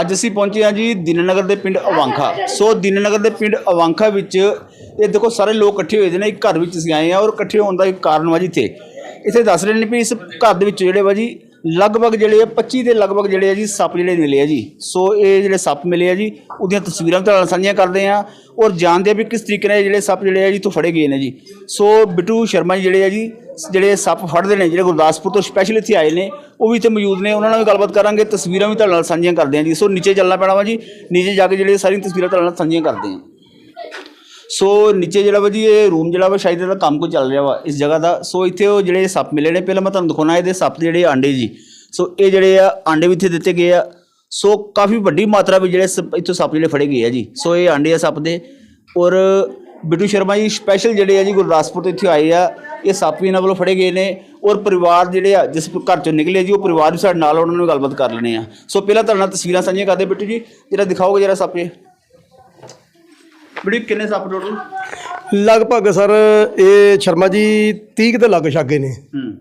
ਅੱਜ ਅਸੀਂ ਪਹੁੰਚੇ ਹਾਂ ਜੀ ਦੀਨਨਗਰ ਦੇ ਪਿੰਡ ਅਵਾਂਖਾ। ਸੋ ਦੀਨਨਗਰ ਦੇ ਪਿੰਡ ਅਵਾਂਖਾ ਵਿੱਚ ਇਹ ਦੇਖੋ ਸਾਰੇ ਲੋਕ ਇਕੱਠੇ ਹੋਏ ਦੇ ਨੇ, ਇੱਕ ਘਰ ਵਿੱਚ ਅਸੀਂ ਆਏ ਹਾਂ ਔਰ ਇਕੱਠੇ ਹੋਣ ਦਾ ਇੱਕ ਕਾਰਨ ਵਾ ਜੀ ਇੱਥੇ। ਇੱਥੇ ਦੱਸ ਰਹੇ ਨੇ ਵੀ ਇਸ ਘਰ ਦੇ ਵਿੱਚ ਜਿਹੜੇ ਵਾ ਜੀ ਲਗਭਗ ਜਿਹੜੇ ਆ 25 ਦੇ ਲਗਭਗ ਜਿਹੜੇ ਆ ਜੀ ਸੱਪ ਜਿਹੜੇ ਮਿਲੇ ਆ ਜੀ। ਸੋ ਇਹ ਜਿਹੜੇ ਸੱਪ ਮਿਲੇ ਆ ਜੀ, ਉਹਦੀਆਂ ਤਸਵੀਰਾਂ ਤੁਹਾਡੇ ਨਾਲ ਸਾਂਝੀਆਂ ਕਰਦੇ ਆ ਔਰ ਜਾਣਦੇ ਆ ਵੀ ਕਿਸ ਤਰੀਕੇ ਨਾਲ ਜਿਹੜੇ ਸੱਪ ਜਿਹੜੇ ਆ ਜੀ ਤੋਂ ਫੜੇ ਗਏ ਨੇ ਜੀ। ਸੋ ਬਿੱਟੂ ਸ਼ਰਮਾ ਜੀ ਜਿਹੜੇ ਆ ਜੀ, ਜਿਹੜੇ ਸੱਪ ਫੜਦੇ ਨੇ, ਜਿਹੜੇ ਗੁਰਦਾਸਪੁਰ ਤੋਂ ਸਪੈਸ਼ਲ ਇੱਥੇ ਆਏ ਨੇ, ਉਹ ਵੀ ਇੱਥੇ ਮੌਜੂਦ ਨੇ। ਉਹਨਾਂ ਨਾਲ ਵੀ ਗੱਲਬਾਤ ਕਰਾਂਗੇ, ਤਸਵੀਰਾਂ ਵੀ ਤੁਹਾਡੇ ਨਾਲ ਸਾਂਝੀਆਂ ਕਰਦੇ ਆ ਜੀ। ਸੋ ਨੀਚੇ ਚੱਲਣਾ ਪੈਣਾ ਵਾ ਜੀ, ਨੀਚੇ ਜਾ ਕੇ ਜਿਹੜੇ ਸਾਰੀਆਂ ਤਸਵੀਰਾਂ ਤੁਹਾਡੇ ਨਾਲ ਸਾਂਝੀਆਂ ਕਰਦੇ ਆ ਸੋ ਨੀਚੇ ਜਿਹੜਾ ਵਾ ਜੀ, ਇਹ ਰੂਮ ਜਿਹੜਾ ਵਾ, ਸ਼ਾਇਦ ਇਹਦਾ ਕੰਮ ਕੋਈ ਚੱਲ ਰਿਹਾ ਵਾ ਇਸ ਜਗ੍ਹਾ ਦਾ। ਸੋ ਇੱਥੇ ਉਹ ਜਿਹੜੇ ਸੱਪ ਮਿਲੇ ਨੇ, ਪਹਿਲਾਂ ਮੈਂ ਤੁਹਾਨੂੰ ਦਿਖਾਉਣਾ, ਇਹਦੇ ਸੱਪ ਦੇ ਜਿਹੜੇ ਆਂਡੇ ਜੀ। ਸੋ ਇਹ ਜਿਹੜੇ ਆ, ਆਂਡੇ ਵੀ ਇੱਥੇ ਦਿੱਤੇ ਗਏ ਆ। ਸੋ ਕਾਫੀ ਵੱਡੀ ਮਾਤਰਾ ਵਿੱਚ ਜਿਹੜੇ ਸੱਪ- ਇੱਥੋਂ ਸੱਪ ਜਿਹੜੇ ਫੜੇ ਗਏ ਆ ਜੀ। ਸੋ ਇਹ ਆਂਡੇ ਆ ਸੱਪ ਦੇ। ਔਰ ਬਿੱਟੂ ਸ਼ਰਮਾ ਜੀ ਸਪੈਸ਼ਲ ਜਿਹੜੇ ਆ ਜੀ, ਗੁਰਦਾਸਪੁਰ ਤੋਂ ਇੱਥੇ ਆਏ ਆ। ਇਹ ਸੱਪ ਵੀ ਇਹਨਾਂ ਵੱਲੋਂ ਫੜੇ ਗਏ ਨੇ। ਔਰ ਪਰਿਵਾਰ ਜਿਹੜੇ ਆ, ਜਿਸ ਘਰ ਚੋਂ ਨਿਕਲੇ ਜੀ, ਉਹ ਪਰਿਵਾਰ ਵੀ ਸਾਡੇ ਨਾਲ ਉਹਨਾਂ ਨੂੰ ਗੱਲਬਾਤ ਕਰ ਲੈਣੇ ਆ। ਸੋ ਪਹਿਲਾਂ ਤੁਹਾਡੇ ਨਾਲ ਤਸਵੀਰਾਂ ਸਾਂਝੀਆਂ ਕਰਦੇ ਬਿੱਟੂ ਜੀ। ਜਿਹੜਾ ਦਿਖਾਓਗੇ ਜਿਹੜਾ ਸੱਪ ਇਹ। ਬਿੱਟੂ ਕਿੰਨੇ ਸੱਪ ਟੋਟਲ ਲਗਭਗ ਸਰ ਇਹ ਸ਼ਰਮਾ ਜੀ 30 ਕੁ ਦੇ ਲੱਗ ਛਾਗੇ ਨੇ। ਹੂੰ।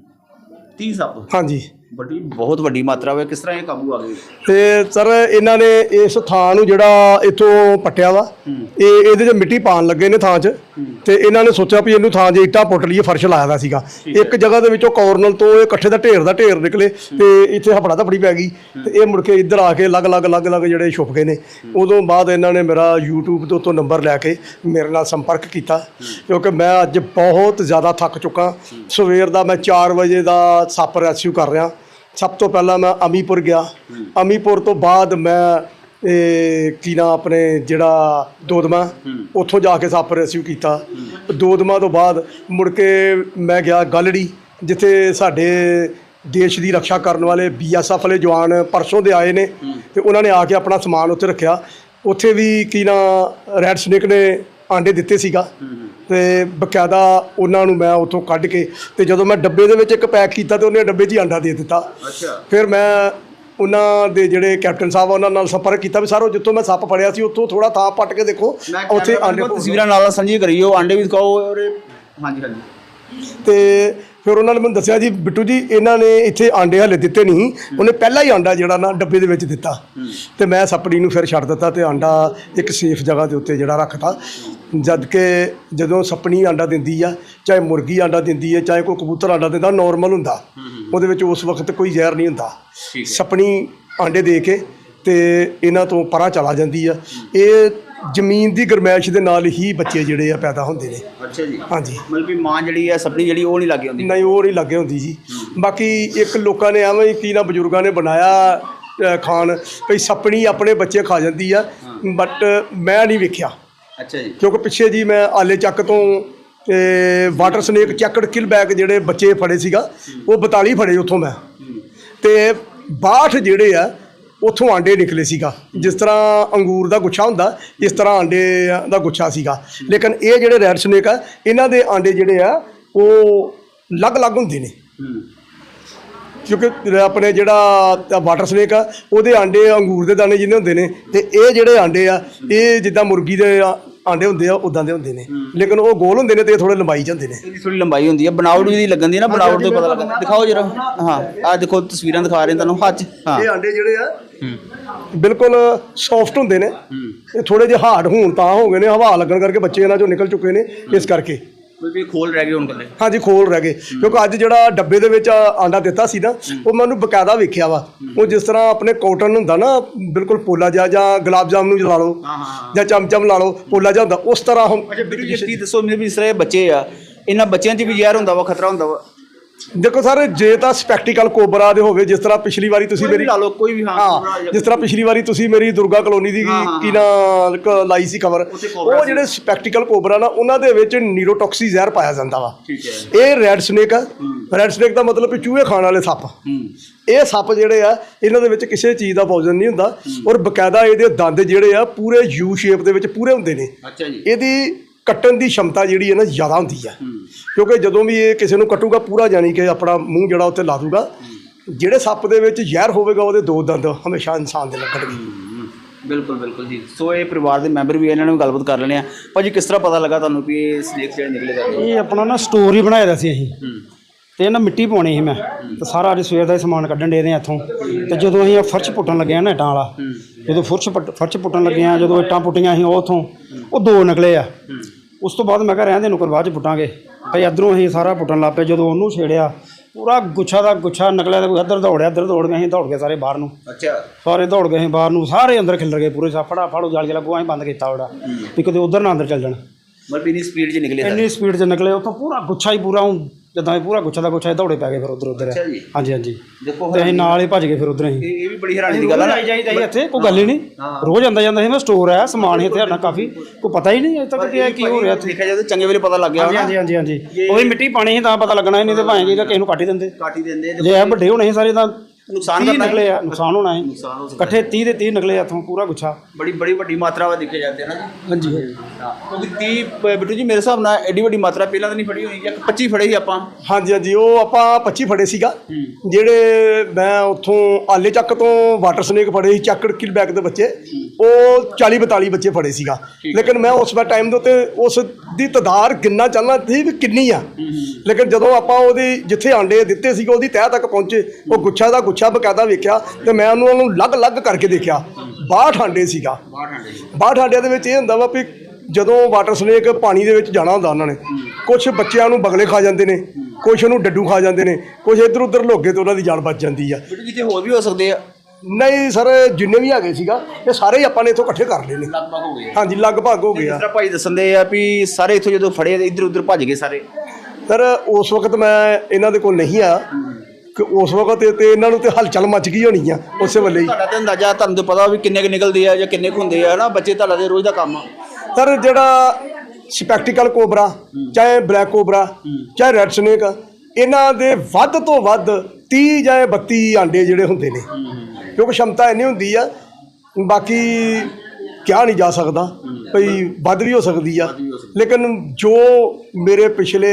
30 ਸੱਪ ਹਾਂਜੀ। ਵੱਡੀ ਬਹੁਤ ਵੱਡੀ ਮਾਤਰਾ ਵੇ ਕਿਸ ਤਰ੍ਹਾਂ ਇਹ ਕਾਬੂ ਆ ਗਏ? ਤੇ ਸਰ ਇਹਨਾਂ ਨੇ ਇਸ ਥਾਂ ਨੂੰ ਜਿਹੜਾ ਇਥੋਂ ਪੱਟਿਆ ਵਾ ਇਹ ਇਹਦੇ 'ਚ ਮਿੱਟੀ ਪਾਣ ਲੱਗੇ ਨੇ ਥਾਂ 'ਚ। ਤੇ ਇਹਨਾਂ ਨੇ ਸੋਚਿਆ ਵੀ ਇਹਨੂੰ ਥਾਂ 'ਚ ਇੱਟਾਂ ਪੁੱਟ ਲਈਏ ਫਰਸ਼ ਲਾਇਆ ਦਾ ਸੀਗਾ। ਇੱਕ ਜਗ੍ਹਾ ਦੇ ਵਿੱਚੋਂ ਕੋਰਨਲ ਤੋਂ ਇਹ ਇਕੱਠੇ ਦਾ ਢੇਰ ਦਾ ਢੇਰ ਨਿਕਲੇ ਤੇ ਇੱਥੇ ਹਫੜਾ ਧਫੜੀ ਪੈ ਗਈ ਤੇ ਇਹ ਮੁੜ ਕੇ ਇੱਧਰ ਆ ਕੇ ਅਲੱਗ-ਅਲੱਗ ਅਲੱਗ-ਅਲੱਗ ਜਿਹੜੇ ਛੁਪ ਗਏ ਨੇ। ਉਦੋਂ ਬਾਅਦ ਇਹਨਾਂ ਨੇ ਮੇਰਾ YouTube ਤੋਂ ਤੋਂ ਨੰਬਰ ਲੈ ਕੇ ਮੇਰੇ ਨਾਲ ਸੰਪਰਕ ਕੀਤਾ ਕਿਉਂਕਿ ਮੈਂ ਅੱਜ ਬਹੁਤ ਜ਼ਿਆਦਾ ਥੱਕ ਚੁੱਕਾ। ਸਵੇਰ ਦਾ ਮੈਂ 4 ਵਜੇ ਦਾ ਸੱਪ ਰੈਸਕਿਊ ਕਰ ਰਿਹਾ। ਸਭ ਤੋਂ ਪਹਿਲਾਂ ਮੈਂ ਅਮੀਪੁਰ ਗਿਆ। ਅਮੀਪੁਰ ਤੋਂ ਬਾਅਦ ਮੈਂ ਇਹ ਕੀ ਨਾ ਆਪਣੇ ਜਿਹੜਾ ਦੋਦਮਾ ਉੱਥੋਂ ਜਾ ਕੇ ਸੱਪ ਰੈਸਕਿਊ ਕੀਤਾ। ਦੋਦਮਾ ਤੋਂ ਬਾਅਦ ਮੁੜ ਕੇ ਮੈਂ ਗਿਆ ਗਲੜੀ ਜਿੱਥੇ ਸਾਡੇ ਦੇਸ਼ ਦੀ ਰੱਖਿਆ ਕਰਨ ਵਾਲੇ ਬੀਐਸਐਫ ਵਾਲੇ ਜਵਾਨ ਪਰਸੋਂ ਦੇ ਆਏ ਨੇ ਤੇ ਉਹਨਾਂ ਨੇ ਆ ਕੇ ਆਪਣਾ ਸਮਾਨ ਉੱਥੇ ਰੱਖਿਆ। ਉੱਥੇ ਵੀ ਕੀ ਨਾ ਰੈਡ ਸਨੇਕ ਨੇ ਆਂਡੇ ਦਿੱਤੇ ਸੀਗਾ। ਤੇ ਬਕਾਇਦਾ ਉਹਨਾਂ ਨੂੰ ਮੈਂ ਉੱਥੋਂ ਕੱਢ ਕੇ ਤੇ ਜਦੋਂ ਮੈਂ ਡੱਬੇ ਦੇ ਵਿੱਚ ਇੱਕ ਪੈਕ ਕੀਤਾ ਤੇ ਉਹਨੇ ਡੱਬੇ 'ਚ ਹੀ ਆਂਡਾ ਦੇ ਦਿੱਤਾ। ਅੱਛਾ। ਫਿਰ ਮੈਂ ਉਹਨਾਂ ਦੇ ਜਿਹੜੇ ਕੈਪਟਨ ਸਾਹਿਬ ਆ, ਉਹਨਾਂ ਨਾਲ ਸੰਪਰਕ ਕੀਤਾ ਵੀ ਸਾਰੋ ਜਿੱਥੋਂ ਮੈਂ ਸੱਪ ਫੜਿਆ ਸੀ ਉੱਥੋਂ ਥੋੜਾ ਥਾਂ ਪੱਟ ਕੇ ਦੇਖੋ ਉੱਥੇ ਆਂਡੇ ਤਸਵੀਰਾਂ ਨਾਲ ਸਾਂਝੀ ਕਰੀਓ ਆਂਡੇ ਵੀ ਦਿਖਾਓ ਔਰ ਹਾਂਜੀ ਹਾਂਜੀ। ਤੇ ਫਿਰ ਉਹਨਾਂ ਨੇ ਮੈਨੂੰ ਦੱਸਿਆ ਜੀ ਬਿੱਟੂ ਜੀ ਇਹਨਾਂ ਨੇ ਇੱਥੇ ਆਂਡੇ ਹਲੇ ਦਿੱਤੇ ਨਹੀਂ। ਉਹਨੇ ਪਹਿਲਾਂ ਹੀ ਆਂਡਾ ਜਿਹੜਾ ਨਾ ਡੱਬੇ ਦੇ ਵਿੱਚ ਦਿੱਤਾ। ਤੇ ਮੈਂ ਸੱਪੜੀ ਨੂੰ ਫਿਰ ਛੱਡ ਦਿੱਤਾ ਤੇ ਆਂਡਾ ਇੱਕ ਸੇਫ ਜਗ੍ਹਾ ਦੇ ਉੱਤੇ ਜਿਹੜਾ ਰੱਖਤਾ। ਜਦ ਕਿ ਜਦੋਂ ਸੱਪਣੀ ਆਂਡਾ ਦਿੰਦੀ ਆ ਚਾਹੇ ਮੁਰਗੀ ਆਂਡਾ ਦਿੰਦੀ ਹੈ ਚਾਹੇ ਕੋਈ ਕਬੂਤਰ ਆਂਡਾ ਦਿੰਦਾ ਨਾਰਮਲ ਹੁੰਦਾ। ਉਹਦੇ ਵਿੱਚ ਉਸ ਵਕਤ ਕੋਈ ਜ਼ਹਿਰ ਨਹੀਂ ਹੁੰਦਾ। ਸੱਪਣੀ ਆਂਡੇ ਦੇ ਕੇ ਤੇ ਇਹਨਾਂ ਤੋਂ ਪਰਾਂ ਚਲਾ ਜਾਂਦੀ ਆ। ਇਹ ਜ਼ਮੀਨ ਦੀ ਗਰਮੈਸ਼ ਦੇ ਨਾਲ ਹੀ ਬੱਚੇ ਜਿਹੜੇ ਆ ਪੈਦਾ ਹੁੰਦੇ ਨੇ। ਅੱਛਾ ਜੀ। ਹਾਂਜੀ। ਮਤਲਬ ਕਿ ਮਾਂ ਜਿਹੜੀ ਹੈ ਸਪਣੀ ਜਿਹੜੀ ਉਹ ਨਹੀਂ ਲੱਗੀ ਹੁੰਦੀ? ਨਹੀਂ ਉਹ ਨਹੀਂ ਲੱਗੇ ਹੁੰਦੀ ਜੀ। ਬਾਕੀ ਇੱਕ ਲੋਕਾਂ ਨੇ ਐਵੇਂ ਹੀ ਕੀ ਨਾ ਬਜ਼ੁਰਗਾਂ ਨੇ ਬਣਾਇਆ ਖਾਣ। ਭਈ ਸੱਪਣੀ ਆਪਣੇ ਬੱਚੇ ਖਾ ਜਾਂਦੀ ਆ ਬਟ ਮੈਂ ਨਹੀਂ ਵੇਖਿਆ। ਅੱਛਾ ਜੀ। ਕਿਉਂਕਿ ਪਿੱਛੇ ਜੀ ਮੈਂ ਆਲੇ ਚੱਕ ਤੋਂ ਤੇ water snake checkered keelback ਜਿਹੜੇ ਬੱਚੇ ਫੜੇ ਸੀਗਾ ਉਹ 42 ਫੜੇ ਉੱਥੋਂ ਮੈਂ। ਤੇ 62 ਜਿਹੜੇ ਆ ਉੱਥੋਂ ਆਂਡੇ ਨਿਕਲੇ ਸੀਗਾ। ਜਿਸ ਤਰ੍ਹਾਂ ਅੰਗੂਰ ਦਾ ਗੁੱਛਾ ਹੁੰਦਾ ਇਸ ਤਰ੍ਹਾਂ ਆਂਡੇ ਦਾ ਗੁੱਛਾ ਸੀਗਾ। ਲੇਕਿਨ ਇਹ ਜਿਹੜੇ ਰੈਡ ਸਨੇਕ ਆ ਇਹਨਾਂ ਦੇ ਆਂਡੇ ਜਿਹੜੇ ਆ ਉਹ ਅਲੱਗ-ਅਲੱਗ ਹੁੰਦੇ ਨੇ। ਕਿਉਂਕਿ ਆਪਣੇ ਜਿਹੜਾ ਵਾਟਰ ਸਨੇਕ ਆ ਉਹਦੇ ਆਂਡੇ ਅੰਗੂਰ ਦੇ ਦਾਣੇ ਜਿੰਨੇ ਹੁੰਦੇ ਨੇ ਤੇ ਇਹ ਜਿਹੜੇ ਆਂਡੇ ਆ ਇਹ ਜਿੱਦਾਂ ਮੁਰਗੀ ਦੇ ਆਂਡੇ ਹੁੰਦੇ ਆ ਉਦਾਂ ਦੇ ਹੁੰਦੇ ਨੇ। ਲੇਕਿਨ ਉਹ ਗੋਲ ਹੁੰਦੇ ਨੇ ਤੇ ਥੋੜੇ ਲੰਬਾਈ ਜਾਂਦੇ ਨੇ। ਇਹਦੀ ਥੋੜੀ ਲੰਬਾਈ ਹੁੰਦੀ ਹੈ ਬਣਾਵਟ ਵੀ ਲੱਗਣ ਦੀ ਹੈ ਨਾ ਬਣਾਵਟ ਤੋਂ ਹੀ ਪਤਾ ਲੱਗਦਾ। ਦਿਖਾਓ ਜਰਾ। ਹਾਂ ਆਹ ਦੇਖੋ ਤਸਵੀਰਾਂ ਦਿਖਾ ਰਹੇ ਤੁਹਾਨੂੰ ਹੱਥ 'ਚ। ਹਾਂ। ਇਹ ਆਂਡੇ ਜਿਹੜੇ ਆ ਬਿਲਕੁਲ ਸੌਫਟ ਹੁੰਦੇ ਨੇ। ਇਹ ਥੋੜੇ ਜਿਹੇ ਹਾਰਡ ਹੋਣ ਤਾਂ ਹੋ ਗਏ ਨੇ ਹਵਾ ਲੱਗਣ ਕਰਕੇ ਬੱਚੇ ਇਹਨਾਂ ਚੋਂ ਨਿਕਲ ਚੁੱਕੇ ਨੇ ਇਸ ਕਰਕੇ। ਵੀ ਖੋਲ ਰਹਿ ਗਏ ਹੁਣ ਕੱਲੇ ਹਾਂਜੀ ਖੋਲ ਰਹਿ ਗਏ। ਕਿਉਂਕਿ ਅੱਜ ਜਿਹੜਾ ਡੱਬੇ ਦੇ ਵਿੱਚ ਆਂਡਾ ਦਿੱਤਾ ਸੀ ਨਾ ਉਹ ਮੈਨੂੰ ਬਕਾਇਦਾ ਵੇਖਿਆ ਵਾ। ਉਹ ਜਿਸ ਤਰ੍ਹਾਂ ਆਪਣੇ ਕਾਟਨ ਹੁੰਦਾ ਨਾ ਬਿਲਕੁਲ ਪੋਲਾ ਜਿਹਾ ਜਾਂ ਗੁਲਾਬ ਜਾਮਨ ਨੂੰ ਲਾ ਲਓ ਹਾਂ ਹਾਂ ਹਾਂ। ਜਾਂ ਚਮਚਮ ਲਾ ਲਓ ਪੋਲਾ ਜਿਹਾ ਹੁੰਦਾ ਉਸ ਤਰ੍ਹਾਂ ਹੁਣ ਅੱਛਾ ਬਿਲਕੁਲ ਜੀ ਦੱਸੋ ਮੇਰੇ ਵੀ ਇਸ ਤਰ੍ਹਾਂ ਬੱਚੇ ਆ। ਇਹਨਾਂ ਬੱਚਿਆਂ 'ਚ ਵੀ ਜ਼ਹਿਰ ਹੁੰਦਾ ਵਾ ਖਤਰਾ ਹੁੰਦਾ ਵਾ? ਦੇਖੋ ਸਰ ਜੇ ਤਾਂ ਸਪੈਕਟੀਕਲ ਕੋਬਰਾ ਦੇ ਹੋਵੇ ਜਿਸ ਤਰ੍ਹਾਂ ਪਿਛਲੀ ਵਾਰੀ ਤੁਸੀਂ ਮੇਰੀ ਲਾ ਲਓ ਕੋਈ ਵੀ ਹਾਂ ਜਿਸ ਤਰ੍ਹਾਂ ਪਿਛਲੀ ਵਾਰੀ ਤੁਸੀਂ ਮੇਰੀ ਦੁਰਗਾ ਕਲੋਨੀ ਦੀ ਕੀ ਨਾ ਲਾਈ ਸੀ ਖਬਰ ਉਹ। ਜਿਹੜੇ ਸਪੈਕਟੀਕਲ ਕੋਬਰਾ ਨਾ ਉਹਨਾਂ ਦੇ ਵਿੱਚ ਨੀਰੋਟੌਕਸੀ ਜ਼ਹਿਰ ਪਾਇਆ ਜਾਂਦਾ ਵਾ। ਇਹ ਰੈਡ ਸਨੇਕ ਆ। ਰੈਡ ਸਨੇਕ ਦਾ ਮਤਲਬ ਕਿ ਚੂਹੇ ਖਾਣ ਵਾਲੇ ਸੱਪ। ਇਹ ਸੱਪ ਜਿਹੜੇ ਆ ਇਹਨਾਂ ਦੇ ਵਿੱਚ ਕਿਸੇ ਚੀਜ਼ ਦਾ ਪੌਜਨ ਨਹੀਂ ਹੁੰਦਾ ਔਰ ਬਕਾਇਦਾ ਇਹਦੇ ਦੰਦ ਜਿਹੜੇ ਆ ਪੂਰੇ ਯੂ ਸ਼ੇਪ ਦੇ ਵਿੱਚ ਪੂਰੇ ਹੁੰਦੇ ਨੇ। ਅੱਛਾ ਜੀ। ਇਹਦੀ ਕੱਟਣ ਦੀ ਸ਼ਮਤਾ ਜਿਹੜੀ ਹੈ ਨਾ ਜ਼ਿਆਦਾ ਹੁੰਦੀ ਹੂੰ। ਕਿਉਂਕਿ ਜਦੋਂ ਵੀ ਇਹ ਕਿਸੇ ਨੂੰ ਕੱਟੂਗਾ ਪੂਰਾ ਜਾਨੀ ਕਿ ਆਪਣਾ ਮੂੰਹ ਜਿਹੜਾ ਉੱਤੇ ਲਾ ਦੂਗਾ। ਜਿਹੜੇ ਸੱਪ ਦੇ ਵਿੱਚ ਜ਼ਹਿਰ ਹੋਵੇਗਾ ਉਹਦੇ ਦੋ ਦੰਦ ਹਮੇਸ਼ਾ ਇਨਸਾਨ ਦੇ ਲੱਗਣਗੇ ਬਿਲਕੁਲ ਬਿਲਕੁਲ ਜੀ। ਸੋ ਇਹ ਪਰਿਵਾਰ ਦੇ ਮੈਂਬਰ ਵੀ ਇਹਨਾਂ ਵੀ ਗੱਲਬਾਤ ਕਰ ਲੈਣੇ ਆ। ਭਾਜੀ ਕਿਸ ਤਰ੍ਹਾਂ ਪਤਾ ਲੱਗਾ ਤੁਹਾਨੂੰ ਵੀ ਇਹ ਸਨੇਕ ਜਿਹੜੇ ਨਿਕਲੇ ਜਾਂਦੇ ਇਹ ਆਪਣਾ ਨਾ ਸਟੋਰ ਹੀ ਬਣਾਇਆ ਦਾ ਸੀ ਅਸੀਂ। ਤੇ ਇਹਨਾਂ ਮਿੱਟੀ ਪਾਉਣੀ ਸੀ ਮੈਂ। ਤੇ ਸਾਰਾ ਅੱਜ ਸਵੇਰ ਦਾ ਹੀ ਸਮਾਨ ਕੱਢਣ ਦੇ ਦੇ ਇੱਥੋਂ। ਤੇ ਜਦੋਂ ਅਸੀਂ ਇਹ ਫਰਸ਼ ਪੁੱਟਣ ਲੱਗੇ ਆ ਨਾ ਇੱਟਾਂ ਵਾਲਾ ਜਦੋਂ ਫਰਸ਼ ਪੁੱਟ- ਫਰਸ਼ ਪੁੱਟਣ ਲੱਗੇ ਆ ਜਦੋਂ ਇੱਟਾਂ ਪੁੱਟੀਆਂ ਸੀ ਉਹ ਉੱਥੋਂ ਉਹ ਦੋ ਨਿਕਲੇ ਆ। ਉਸ ਤੋਂ ਬਾਅਦ ਮੈਂ ਕਿਹਾ ਰਹਿਣ ਦੇ ਨੂੰ ਕੋਈ ਬਾਅਦ ਚ ਪੁੱਟਾਂਗੇ। ਭਈ ਇਧਰੋਂ ਅਸੀਂ ਸਾਰਾ ਪੁੱਟਣ ਲੱਗ ਪਏ ਜਦੋਂ ਉਹਨੂੰ ਛੇੜਿਆ ਪੂਰਾ ਗੁੱਛਾ ਦਾ ਗੁੱਛਾ ਨਿਕਲਿਆ ਤੇ ਇੱਧਰ ਦੌੜਿਆ ਇੱਧਰ ਦੌੜ ਗਏ ਅਸੀਂ ਦੌੜ ਗਏ ਸਾਰੇ ਬਾਹਰ ਨੂੰ। ਅੱਛਾ। ਸਾਰੇ ਦੌੜ ਗਏ ਅਸੀਂ ਬਾਹਰ ਨੂੰ ਸਾਰੇ ਅੰਦਰ ਖਿਲਰ ਗਏ ਪੂਰੇ ਸਾ ਫੜਾ ਫੜੋ ਜਾਲ ਜਲਾ ਗੋਆਂ ਹੀ ਬੰਦ ਕੀਤਾ ਉਹਦਾ ਵੀ ਕਦੇ ਉਧਰ ਨਾ ਅੰਦਰ ਚੱਲ ਜਾਣ। ਮਤਲਬ ਇੰਨੀ ਸਪੀਡ 'ਚ ਨਿਕਲੇ। ਇੰਨੀ ਸਪੀਡ 'ਚ ਨਿਕਲੇ ਉੱਥੋਂ ਪੂਰਾ ਗੁੱਛਾ ਹੀ ਪੂਰਾ ਊਂ ਜਿੱਦਾਂ ਇਹ ਪੂਰਾ ਗੁੱਛਾ ਦਾ ਗੁੱਛਾ ਹੀ ਦੌੜੇ ਪੈ ਗਏ ਫਿਰ ਉਧਰ ਉਧਰ। ਅੱਛਾ ਜੀ। ਹਾਂਜੀ ਹਾਂਜੀ। ਦੇਖੋ ਤੇ ਅਸੀਂ ਨਾਲ ਹੀ ਭੱਜ ਗਏ ਫਿਰ ਉਧਰ ਅਸੀਂ। ਇਹ ਇਹ ਵੀ ਬੜੀ ਹੈਰਾਨੀ ਦੀ ਗੱਲ ਹੈ ਨਾ। ਜਾਈਦਾ ਸੀ ਇੱਥੇ ਕੋਈ ਗੱਲ ਹੀ ਨਹੀਂ। ਰੋਜ਼ ਆਂਦਾ ਜਾਂਦਾ ਸੀ ਮੈਂ ਸਟੋਰ ਹੈ ਸਮਾਨ ਹੀ ਇੱਥੇ ਸਾਡਾ ਕਾਫੀ। ਕੋਈ ਪਤਾ ਹੀ ਨਹੀਂ ਅਜੇ ਤੱਕ ਕਿ ਇਹ ਕੀ ਹੋ ਰਿਹਾ ਇੱਥੇ। ਦੇਖਿਆ ਜਾਵੇ ਤਾਂ ਚੰਗੇ ਵੇਲੇ ਪਤਾ ਲੱਗ ਗਿਆ ਹਾਂਜੀ ਹੋਣਾ। ਹਾਂਜੀ ਹਾਂਜੀ ਹਾਂਜੀ। ਉਹੀ ਮਿੱਟੀ ਪਾਣੀ ਸੀ ਤਾਂ ਪਤਾ ਲੱਗਣਾ ਸੀ, ਨਹੀਂ ਤੇ ਭਾਵੇਂ ਜੀ ਕਿਸੇ ਨੂੰ ਕੱਟ ਹੀ ਦਿੰਦੇ। ਕਾਟੀ ਦਿੰਦੇ ਜੇ ਇਹ ਵੱਡੇ ਹੋਣੇ ਸੀ ਸਾਰੇ ਤਾਂ ਨੁਕਸਾਨ 30 ਕਰਨਾ ਨਿਕਲੇ ਆ ਨੁਕਸਾਨ ਹੋਣਾ ਹੈ। ਨੁਕਸਾਨ ਹੋ ਸਕਦਾ ਇਕੱਠੇ 30 ਦੇ 30 ਨਿਕਲੇ ਇੱਥੋਂ ਪੂਰਾ ਗੁੱਛਾ। ਬੜੀ ਬੜੀ ਵੱਡੀ ਮਾਤਰਾ ਵਾ ਦੇਖੇ ਜਾਂਦੇ ਨਾ ਜੀ। ਹਾਂਜੀ। ਹਾਂ। ਕਿਉਂਕਿ 30 ਬ- ਬਿੱਟੂ ਜੀ ਮੇਰੇ ਹਿਸਾਬ ਨਾਲ ਐਡੀ ਵੱਡੀ ਮਾਤਰਾ ਪਹਿਲਾਂ ਤਾਂ ਨਹੀਂ ਫੜੀ ਹੋਈ ਜਾਂ 25 ਫੜੇ ਸੀ ਆਪਾਂ। ਹਾਂਜੀ ਹਾਂਜੀ ਉਹ ਆਪਾਂ 25 ਫੜੇ ਸੀਗਾ। ਜਿਹੜੇ ਮੈਂ ਉੱਥੋਂ ਆਲੇ ਚੱਕ ਤੋਂ ਵਾਟਰ ਸਨੇਕ ਫੜੇ ਸੀ ਚੱਕੜ ਕਿਲ ਬੈਗ ਦੇ ਬੱਚੇ ਉਹ 40 42 ਬੱਚੇ ਫੜੇ ਸੀਗਾ। ਲੇਕਿਨ ਮੈਂ ਉਸ ਵਾ ਟਾਈਮ ਦੇ ਉੱਤੇ ਉਸ ਦੀ ਤਦਾਰ ਕਿੰਨਾ ਚਾਹਨਾ ਸੀ ਵੀ ਕਿੰਨੀ ਆ। ਲੇਕਿਨ ਜਦੋਂ ਆਪਾਂ ਉਹਦੀ ਜਿੱਥੇ ਆਂਡੇ ਦਿੱਤੇ ਸੀਗੇ ਉਹਦੀ ਤਹਿ ਤੱਕ ਪਹੁੰਚੇ ਉਹ ਗੁੱਛਾ ਦਾ ਗੁੱਛਾ ਬਕਾਇਦਾ ਵੇਖਿਆ ਤੇ ਮੈਂ ਉਹਨੂੰ ਉਹਨੂੰ ਲੱਗ-ਲੱਗ ਕਰਕੇ ਦੇਖਿਆ। 62 ਆਂਡੇ ਸੀਗਾ। 62 ਆਂਡਿਆਂ ਦੇ ਵਿੱਚ ਇਹ ਹੁੰਦਾ ਵਾ ਵੀ ਜਦੋਂ ਵਾਟਰ ਸਨੇਕ ਪਾਣੀ ਦੇ ਵਿੱਚ ਜਾਣਾ ਹੁੰਦਾ ਉਹਨਾਂ ਨੇ ਕੁਝ ਬੱਚਿਆਂ ਨੂੰ ਬਗਲੇ ਖਾ ਜਾਂਦੇ ਨੇ ਕੁਝ ਉਹਨੂੰ ਡੱਡੂ ਖਾ ਜਾਂਦੇ ਨੇ ਕੁਝ ਇੱਧਰ ਉੱਧਰ ਲੋਗੇ ਤੇ ਉਹਨਾਂ ਦੀ ਜਾਨ ਬਚ ਜਾਂਦੀ ਆ। ਕਿਤੇ ਹੋਰ ਵੀ ਹੋ ਸਕਦੇ ਆ? ਨਹੀਂ ਸਰ ਜਿੰਨੇ ਵੀ ਹੈਗੇ ਸੀਗਾ ਇਹ ਸਾਰੇ ਹੀ ਆਪਾਂ ਨੇ ਇੱਥੋਂ ਇਕੱਠੇ ਕਰ ਲਏ ਨੇ। ਲਗਭਗ ਹੋ ਗਏ ਹਾਂਜੀ ਲਗਭਗ ਹੋ ਗਿਆ ਭਾਈ ਦੱਸਦੇ ਆ ਵੀ ਸਾਰੇ ਇੱਥੋਂ ਜਦੋਂ ਫੜੇ ਇੱਧਰ ਉੱਧਰ ਭੱਜ ਗਏ ਸਾਰੇ। ਸਰ ਉਸ ਵਕਤ ਮੈਂ ਇਹਨਾਂ ਦੇ ਕੋਲ ਨਹੀਂ ਆ ਕਿ ਉਸ ਵਕਤ ਤੇ- ਇਹਨਾਂ ਨੂੰ ਤੇ ਹਲਚਲ ਮਚ ਗਈ ਹੋਣੀ ਆ ਉਸੇ ਵੇਲੇ ਹੀ। ਤੁਹਾਡਾ ਤੇ ਅੰਦਾਜ਼ਾ ਤੁਹਾਨੂੰ ਤਾਂ ਪਤਾ ਵੀ ਕਿੰਨੇ ਕੁ ਨਿਕਲਦੇ ਆ ਜਾਂ ਕਿੰਨੇ ਕੁ ਹੁੰਦੇ ਆ ਨਾ ਬੱਚੇ ਤੁਹਾਡਾ ਦੇ ਰੋਜ਼ ਦਾ ਕੰਮ ਆ। ਸਰ ਜਿਹੜਾ ਸਪੈਕਟੀਕਲ ਕੋਬਰਾ ਚਾਹੇ ਬਲੈਕ ਕੋਬਰਾ ਚਾਹੇ ਰੈਡ ਸਨੇਕ ਇਹਨਾਂ ਦੇ ਵੱਧ ਤੋਂ ਵੱਧ 30 ਜਾਂ 32 ਆਂਡੇ ਜਿਹੜੇ ਹੁੰਦੇ ਨੇ। ਕਿਉਂਕਿ ਸ਼ਮਤਾ ਇੰਨੀ ਹੁੰਦੀ ਆ ਬਾਕੀ ਕਿਹਾ ਨਹੀਂ ਜਾ ਸਕਦਾ ਭਈ ਵੱਧ ਵੀ ਹੋ ਸਕਦੀ ਆ। ਲੇਕਿਨ ਜੋ ਮੇਰੇ ਪਿਛਲੇ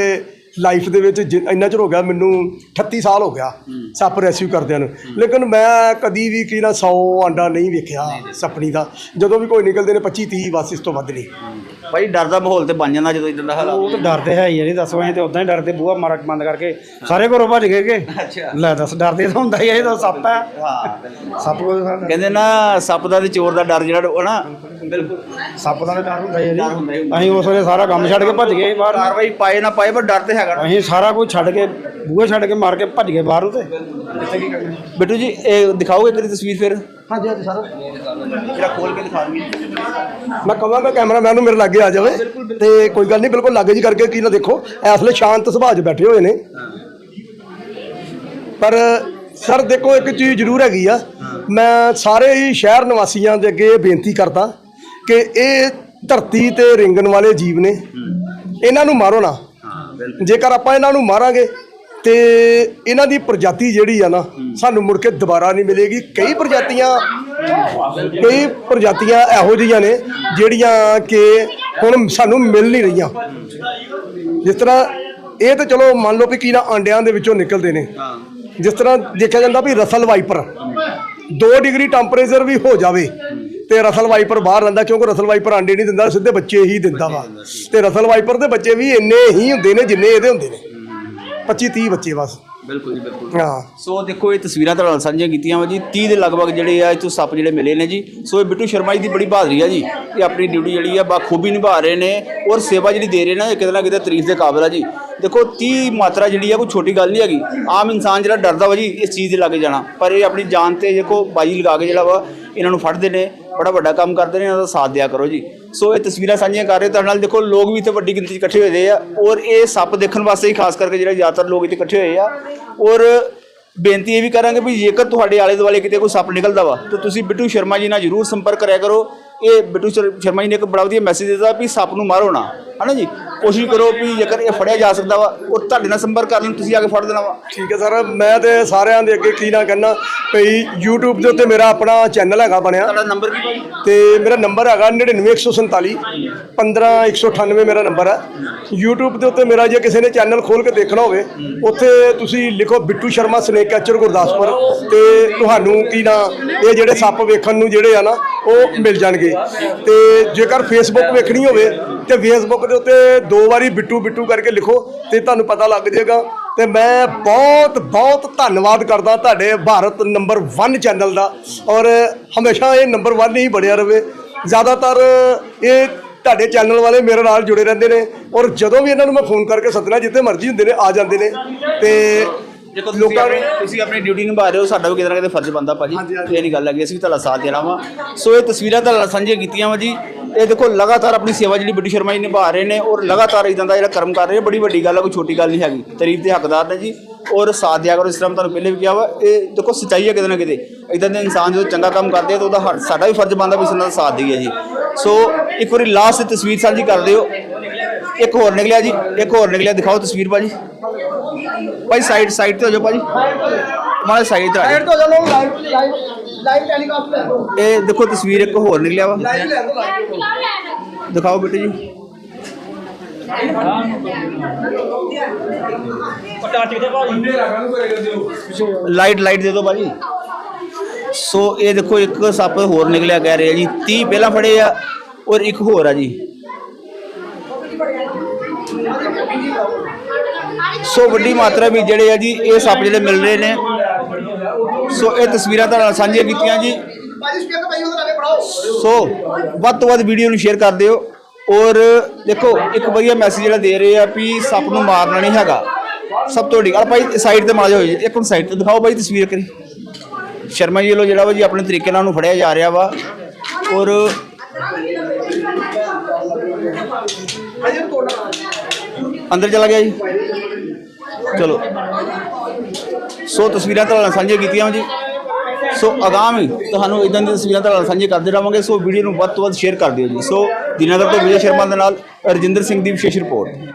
ਲਾਈਫ ਦੇ ਵਿੱਚ ਜਿ- ਇੰਨਾ ਚਿਰ ਹੋ ਗਿਆ ਮੈਨੂੰ 38 ਸਾਲ ਹੋ ਗਿਆ ਸੱਪ ਰੈਸਕਿਊ ਕਰਦਿਆਂ ਨੂੰ। ਲੇਕਿਨ ਮੈਂ ਕਦੀ ਵੀ ਕੀ ਨਾ 100 ਆਂਡਾ ਨਹੀਂ ਵੇਖਿਆ ਸੱਪਣੀ ਦਾ। ਜਦੋਂ ਵੀ ਕੋਈ ਨਿਕਲਦੇ ਨੇ 25 30 ਬਸ ਇਸ ਤੋਂ ਵੱਧ ਨਹੀਂ। ਭਾਈ ਡਰ ਦਾ ਮਾਹੌਲ ਤੇ ਬਣ ਜਾਂਦਾ ਜਦੋਂ ਇਦਾਂ ਦਾ ਹਾਲਾਤ ਉਹ ਤਾਂ ਡਰਦੇ ਹੈ ਨਹੀਂ ਦੱਸ ਅਸੀਂ ਤੇ ਉਦਾਂ ਹੀ ਡਰਦੇ ਬੂਹਾ ਮਾਰਾ ਬੰਦ ਕਰਕੇ ਸਾਰੇ ਘਰੋਂ ਭੱਜ ਗਏ ਕਿ? ਅੱਛਾ। ਲੈ ਦੱਸ ਡਰਦੇ ਤਾਂ ਹੁੰਦਾ ਹੀ ਇਹ ਤਾਂ ਸੱਪ ਹੈ। ਹਾਂ ਸੱਪ ਕੋਲ ਕਹਿੰਦੇ ਨਾ ਸੱਪ ਦਾ ਤੇ ਚੋਰ ਦਾ ਡਰ ਜਿਹੜਾ ਉਹ ਨਾ ਬਿਲਕੁਲ। ਸੱਪ ਦਾ ਡਰ ਹੁੰਦਾ ਹੁੰਦਾ। ਅਸੀਂ ਉਸ ਵੇਲੇ ਸਾਰਾ ਕੰਮ ਛੱਡ ਕੇ ਭੱਜ ਗਏ ਬਾਹਰ। ਕਾਰਵਾਈ ਪਾਏ ਨਾ ਪਾਏ ਪਰ ਡਰ ਤੇ ਹੈਗਾ ਅਸੀਂ ਸਾਰਾ ਕੁਝ ਛੱਡ ਕੇ ਬੂਹੇ ਛੱਡ ਕੇ ਮਾਰ ਕੇ ਭੱਜ ਗਏ ਬਾਹਰ ਤੇ। ਬਿੱਟੂ ਜੀ ਇਹ ਦਿਖਾਓਗੇ ਤੇਰੀ ਤਸਵੀਰ ਫਿਰ? ਹਾਂਜੀ ਹਾਂਜੀ ਸਰ। ਜਿਹੜਾ ਖੋਲ ਕੇ ਦਿਖਾ ਦਈਏ। ਮੈਂ ਕਹਾਂਗਾ ਕੈਮਰਾਮੈਨ ਨੂੰ ਮੇਰੇ ਲਾਗੇ ਆ ਜਾਵੇ ਤੇ ਕੋਈ ਗੱਲ ਨਹੀਂ ਬਿਲਕੁਲ ਲਾਗੇ ਜੀ ਕਰਕੇ ਕੀ ਨਾ ਦੇਖੋ ਇਸ ਵੇਲੇ ਸ਼ਾਂਤ ਸੁਭਾਅ 'ਚ ਬੈਠੇ ਹੋਏ ਨੇ। ਪਰ ਸਰ ਦੇਖੋ ਇੱਕ ਚੀਜ਼ ਜ਼ਰੂਰ ਹੈਗੀ ਆ। ਮੈਂ ਸਾਰੇ ਹੀ ਸ਼ਹਿਰ ਨਿਵਾਸੀਆਂ ਦੇ ਅੱਗੇ ਇਹ ਬੇਨਤੀ ਕਰਦਾ ਕਿ ਇਹ ਧਰਤੀ ਤੇ ਰਿੰਗਣ ਵਾਲੇ ਜੀਵ ਨੇ। ਇਹਨਾਂ ਨੂੰ ਮਾਰੋ ਨਾ। ਜੇਕਰ ਆਪਾਂ ਇਹਨਾਂ ਨੂੰ ਮਾਰਾਂਗੇ ਤੇ ਇਹਨਾਂ ਦੀ ਪ੍ਰਜਾਤੀ ਜਿਹੜੀ ਆ ਨਾ ਸਾਨੂੰ ਮੁੜ ਕੇ ਦੁਬਾਰਾ ਨਹੀਂ ਮਿਲੇਗੀ। ਕਈ ਪ੍ਰਜਾਤੀਆਂ ਕਈ ਪ੍ਰਜਾਤੀਆਂ ਇਹੋ ਜਿਹੀਆਂ ਨੇ ਜਿਹੜੀਆਂ ਕਿ ਹੁਣ ਸਾਨੂੰ ਮਿਲ ਨਹੀਂ ਰਹੀਆਂ। ਜਿਸ ਤਰ੍ਹਾਂ ਇਹ ਤਾਂ ਚਲੋ ਮੰਨ ਲਓ ਵੀ ਕੀ ਨਾ ਆਂਡਿਆਂ ਦੇ ਵਿੱਚੋਂ ਨਿਕਲਦੇ ਨੇ। ਜਿਸ ਤਰ੍ਹਾਂ ਦੇਖਿਆ ਜਾਂਦਾ ਵੀ ਰਸਲ ਵਾਈਪਰ 2 ਡਿਗਰੀ ਟੈਂਪਰੇਚਰ ਵੀ ਹੋ ਜਾਵੇ ਤੇ ਰਸਲ ਵਾਈਪਰ ਬਾਹਰ ਰਹਿੰਦਾ ਕਿਉਂਕਿ ਰਸਲ ਵਾਈਪਰ ਆਂਡੇ ਨਹੀਂ ਦਿੰਦਾ ਸਿੱਧੇ ਬੱਚੇ ਹੀ ਦਿੰਦਾ ਵਾ। ਤੇ ਰਸਲ ਵਾਈਪਰ ਦੇ ਬੱਚੇ ਵੀ ਇੰਨੇ ਹੀ ਹੁੰਦੇ ਨੇ ਜਿੰਨੇ ਇਹਦੇ ਹੁੰਦੇ ਨੇ। 25 30 ਬੱਚੇ ਬਸ। ਬਿਲਕੁਲ ਜੀ ਬਿਲਕੁਲ। ਹਾਂ। ਸੋ ਦੇਖੋ ਇਹ ਤਸਵੀਰਾਂ ਤੁਹਾਡੇ ਨਾਲ ਸਾਂਝੀਆਂ ਕੀਤੀਆਂ ਵਾ ਜੀ। 30 ਦੇ ਲਗਭਗ ਜਿਹੜੇ ਆ ਇੱਥੋਂ ਸੱਪ ਜਿਹੜੇ ਮਿਲੇ ਨੇ ਜੀ। ਸੋ ਇਹ ਬਿੱਟੂ ਸ਼ਰਮਾ ਜੀ ਦੀ ਬੜੀ ਬਹਾਦਰੀ ਆ ਜੀ। ਇਹ ਆਪਣੀ ਡਿਊਟੀ ਜਿਹੜੀ ਆ ਬਾਖੂਬੀ ਨਿਭਾ ਰਹੇ ਨੇ ਔਰ ਸੇਵਾ ਜਿਹੜੀ ਦੇ ਰਹੇ ਨੇ ਇਹ ਕਿਤੇ ਨਾ ਕਿਤੇ ਤਾਰੀਫ ਦੇ ਕਾਬਿਲ ਆ ਜੀ। ਦੇਖੋ 30 ਮਾਤਰਾ ਜਿਹੜੀ ਆ ਕੋਈ ਛੋਟੀ ਗੱਲ ਨਹੀਂ ਹੈਗੀ। ਆਮ ਇਨਸਾਨ ਜਿਹੜਾ ਡਰਦਾ ਵਾ ਜੀ ਇਸ ਚੀਜ਼ ਦੇ ਲੱਗੇ ਜਾਣਾ। ਪਰ ਇਹ ਆਪਣੀ ਜਾਨ ਤੇ ਦੇਖੋ ਬਾਜੀ ਲਗਾ ਕੇ ਜਿਹੜਾ ਵਾ ਇਹਨਾਂ ਨੂੰ ਫੜਦੇ ਨੇ। ਬੜਾ ਵੱਡਾ ਕੰਮ ਕਰਦੇ ਨੇ ਇਹਨਾਂ ਦਾ ਸਾਥ ਦਿਆ ਕਰੋ ਜੀ। ਸੋ ਇਹ ਤਸਵੀਰਾਂ ਸਾਂਝੀਆਂ ਕਰ ਰਹੇ ਤੁਹਾਡੇ ਨਾਲ ਦੇਖੋ, ਲੋਕ ਵੀ ਇੱਥੇ ਵੱਡੀ ਗਿਣਤੀ 'ਚ ਇਕੱਠੇ ਹੋਏ ਦੇ ਆ ਔਰ ਇਹ ਸੱਪ ਦੇਖਣ ਵਾਸਤੇ ਹੀ ਖਾਸ ਕਰਕੇ ਜਿਹੜੇ ਜ਼ਿਆਦਾਤਰ ਲੋਕ ਇੱਥੇ ਇਕੱਠੇ ਹੋਏ ਆ। ਔਰ ਬੇਨਤੀ ਇਹ ਵੀ ਕਰਾਂਗੇ ਵੀ ਜੇਕਰ ਤੁਹਾਡੇ ਆਲੇ ਦੁਆਲੇ ਕਿਤੇ ਕੋਈ ਸੱਪ ਨਿਕਲਦਾ ਵਾ, ਤਾਂ ਤੁਸੀਂ ਬਿੱਟੂ ਸ਼ਰਮਾ ਜੀ ਨਾਲ ਜਰੂਰ ਸੰਪਰਕ ਕਰਿਆ ਕਰੋ। ਇਹ ਬਿੱਟੂ ਸ਼ਰ- ਸ਼ਰਮਾ ਜੀ ਨੇ ਇੱਕ ਬੜਾ ਵਧੀਆ ਮੈਸੇਜ ਦਿੱਤਾ ਵੀ ਸੱਪ ਨੂੰ ਮਾਰੋ ਨਾ। ਹਨਾ ਜੀ? ਕੋਸ਼ਿਸ਼ ਕਰੋ ਵੀ ਜੇਕਰ ਇਹ ਫੜਿਆ ਜਾ ਸਕਦਾ ਵਾ ਉਹ ਤੁਹਾਡੇ ਨਾਲ ਸੰਪਰਕ ਕਰ ਲੈਣ ਤੁਸੀਂ ਆ ਕੇ ਫੜ ਦੇਣਾ ਵਾ। ਠੀਕ ਹੈ ਸਰ ਮੈਂ ਤੇ ਸਾਰਿਆਂ ਦੇ ਅੱਗੇ ਕੀ ਨਾ ਕਹਿਣਾ ਭਈ YouTube ਦੇ ਉੱਤੇ ਮੇਰਾ ਆਪਣਾ ਚੈਨਲ ਹੈਗਾ ਬਣਿਆ। ਤੁਹਾਡਾ ਨੰਬਰ ਕੀ ਭਾਈ? ਤੇ ਮੇਰਾ ਨੰਬਰ ਹੈਗਾ 99147 15198 ਮੇਰਾ ਨੰਬਰ ਹੈ। YouTube ਦੇ ਉੱਤੇ ਮੇਰਾ ਜੇ ਕਿਸੇ ਨੇ ਚੈਨਲ ਖੋਲ ਕੇ ਦੇਖਣਾ ਹੋਵੇ ਉੱਥੇ ਤੁਸੀਂ ਲਿਖੋ ਬਿੱਟੂ ਸ਼ਰਮਾ ਸਨੇਕ ਕੈਚਰ ਗੁਰਦਾਸਪੁਰ ਤੇ ਤੁਹਾਨੂੰ ਕੀ ਨਾ ਇਹ ਜਿਹੜੇ ਸੱਪ ਵੇਖਣ ਨੂੰ ਜਿਹੜੇ ਆ ਨਾ ਉਹ ਮਿਲ ਜਾਣਗੇ। ਤੇ ਜੇਕਰ Facebook ਵੇਖਣੀ ਹੋਵੇ ਤੇ Facebook ਦੇ ਉੱਤੇ ਦੋ ਵਾਰੀ ਬਿੱਟੂ ਬਿੱਟੂ ਕਰਕੇ ਲਿਖੋ ਤੇ ਤੁਹਾਨੂੰ ਪਤਾ ਲੱਗ ਜਾਏਗਾ। ਤੇ ਮੈਂ ਬਹੁਤ ਬਹੁਤ ਧੰਨਵਾਦ ਕਰਦਾ ਤੁਹਾਡੇ ਭਾਰਤ ਨੰਬਰ 1 ਚੈਨਲ ਦਾ। ਔਰ ਹਮੇਸ਼ਾ ਇਹ ਨੰਬਰ 1 ਹੀ ਬਣਿਆ ਰਵੇ। ਜ਼ਿਆਦਾਤਰ ਇਹ ਤੁਹਾਡੇ ਚੈਨਲ ਵਾਲੇ ਮੇਰੇ ਨਾਲ ਜੁੜੇ ਰਹਿੰਦੇ ਨੇ। ਔਰ ਜਦੋਂ ਵੀ ਇਹਨਾਂ ਨੂੰ ਮੈਂ ਫੋਨ ਕਰਕੇ ਸੱਦਣਾ ਜਿੱਥੇ ਮਰਜ਼ੀ ਹੁੰਦੇ ਨੇ ਆ ਜਾਂਦੇ ਨੇ। ਤੇ ਦੇਖੋ ਲੋਕਾਂ ਨੂੰ ਤੁਸੀਂ ਆਪਣੀ ਡਿਊਟੀ ਨਿਭਾ ਰਹੇ ਹੋ ਸਾਡਾ ਵੀ ਕਿਤੇ ਨਾ ਕਿਤੇ ਫਰਜ਼ ਬਣਦਾ ਭਾਜੀ। ਇਹ ਨਹੀਂ ਗੱਲ ਹੈਗੀ ਅਸੀਂ ਵੀ ਤੁਹਾਡਾ ਸਾਥ ਦੇਣਾ ਵਾ। ਸੋ ਇਹ ਤਸਵੀਰਾਂ ਤੁਹਾਡੇ ਨਾਲ ਸਾਂਝੀਆਂ ਕੀਤੀਆਂ ਵਾ ਜੀ। ਇਹ ਦੇਖੋ, ਲਗਾਤਾਰ ਆਪਣੀ ਸੇਵਾ ਜਿਹੜੀ ਬਿੱਟੂ ਸ਼ਰਮਾ ਜੀ ਨਿਭਾ ਰਹੇ ਨੇ ਔਰ ਲਗਾਤਾਰ ਇਦਾਂ ਦਾ ਜਿਹੜਾ ਕਰਮ ਕਰ ਰਹੇ ਬੜੀ ਵੱਡੀ ਗੱਲ ਹੈ ਕੋਈ ਛੋਟੀ ਗੱਲ ਨਹੀਂ ਹੈਗੀ। ਤਾਰੀਫ ਦੇ ਹੱਕਦਾਰ ਨੇ ਜੀ। ਔਰ ਸਾਥ ਦਿਆ ਕਰੋ, ਇਸ ਤਰ੍ਹਾਂ ਤੁਹਾਨੂੰ ਪਹਿਲੇ ਵੀ ਕਿਹਾ ਵਾ, ਇਹ ਦੇਖੋ, ਸੱਚਾਈ ਹੈ ਕਿਤੇ ਨਾ ਕਿਤੇ। ਇਦਾਂ ਦੇ ਇਨਸਾਨ ਜਦੋਂ ਚੰਗਾ ਕੰਮ ਕਰਦੇ ਆ, ਤਾਂ ਉਹਦਾ ਹਰ- ਸਾਡਾ ਵੀ ਫਰਜ਼ ਬਣਦਾ ਵੀ ਇਸ ਨਾਲ ਸਾਥ ਦਈਏ ਜੀ। ਸੋ, ਇੱਕ ਵਾਰੀ ਲਾਸਟ ਤਸਵੀਰ ਸਾਂਝੀ ਕਰ ਦਿਓ। ਇੱਕ ਹੋਰ ਨਿਕਲਿਆ ਜੀ, ਇੱਕ ਹੋਰ ਨਿਕਲਿਆ, ਦਿਖਾਓ ਤਸਵੀਰ ਭਾਜੀ। ਭਾਈ ਸਾਈਡ ਸਾਈਡ ਤੇ ਹੋ ਜਾਓ ਭਾਜੀ। ਮਾਰੇ ਸਾਈਡ ਤੇ ਆ ਜਾਓ। ਤੋਂ ਚਲੋ ਲਾਈਵ ਲਾਈਵ ਲਾਈਵ ਟੈਲੀਕਾਸਟ ਲੈ ਲਓ। ਇਹ ਦੇਖੋ ਤਸਵੀਰ ਇੱਕ ਹੋਰ ਨਿਕਲਿਆ ਵਾ। ਲਾਈਵ ਲੈ ਲਓ ਦਿਖਾਓ ਬੇਟੇ ਜੀ। ਲਾਈਟ ਲਾਈਟ ਦੇ ਦਿਓ ਭਾਜੀ। ਸੋ ਇਹ ਦੇਖੋ ਇੱਕ ਸੱਪ ਹੋਰ ਨਿਕਲਿਆ ਕਹਿ ਰਹੇ ਜੀ। 30 ਪਹਿਲਾਂ ਫੜੇ ਆ ਔਰ ਇੱਕ ਹੋਰ ਆ ਜੀ। ਸੋ ਵੱਡੀ ਮਾਤਰਾ ਵਿੱਚ ਜਿਹੜੇ ਆ ਜੀ ਇਹ ਸੱਪ ਜਿਹੜੇ ਮਿਲ ਰਹੇ ਨੇ। ਸੋ ਇਹ ਤਸਵੀਰਾਂ ਤੁਹਾਡੇ ਨਾਲ ਸਾਂਝੀਆਂ ਕੀਤੀਆਂ ਜੀ। ਸੋ ਵੱਧ ਤੋਂ ਵੱਧ ਵੀਡੀਓ ਨੂੰ ਸ਼ੇਅਰ ਕਰ ਦਿਓ। ਔਰ ਦੇਖੋ, ਇੱਕ ਵਧੀਆ ਮੈਸੇਜ ਜਿਹੜਾ ਦੇ ਰਹੇ ਆ ਵੀ ਸੱਪ ਨੂੰ ਮਾਰਨਾ ਨਹੀਂ ਹੈਗਾ। ਸਭ ਤੋਂ ਵੱਡੀ ਗੱਲ, ਭਾਈ ਸਾਈਡ ਤੇ ਮਾਰ ਜਾਓ ਜੀ। ਇੱਕ ਹੁਣ ਸਾਈਡ ਤੇ ਦਿਖਾਓ ਭਾਈ ਤਸਵੀਰ ਕਰੀ ਸ਼ਰਮਾ ਜੀ ਵੱਲੋਂ ਜਿਹੜਾ ਵਾ ਜੀ ਆਪਣੇ ਤਰੀਕੇ ਨਾਲ ਉਹਨੂੰ ਫੜਿਆ ਜਾ ਰਿਹਾ ਵਾ। ਔਰ ਅੰਦਰ ਚਲਾ ਗਿਆ ਜੀ। ਚਲੋ। ਸੋ ਤਸਵੀਰਾਂ ਤੁਹਾਡੇ ਨਾਲ ਸਾਂਝੀਆਂ ਕੀਤੀਆਂ ਜੀ। ਸੋ ਆਗਾਮੀ ਤੁਹਾਨੂੰ ਇਦਾਂ ਦੀਆਂ ਤਸਵੀਰਾਂ ਤੁਹਾਡੇ ਨਾਲ ਸਾਂਝੀਆਂ ਕਰਦੇ ਰਹਾਂਗੇ ਸੋ ਵੀਡੀਓ ਨੂੰ ਵੱਧ ਤੋਂ ਵੱਧ ਸ਼ੇਅਰ ਕਰ ਦਿਓ ਜੀ। ਸੋ ਦਿਨਾਦਰ ਤੋਂ ਵਿਜੇ ਸ਼ਰਮਾ ਦੇ ਨਾਲ ਰਜਿੰਦਰ ਸਿੰਘ ਦੀ ਵਿਸ਼ੇਸ਼ ਰਿਪੋਰਟ।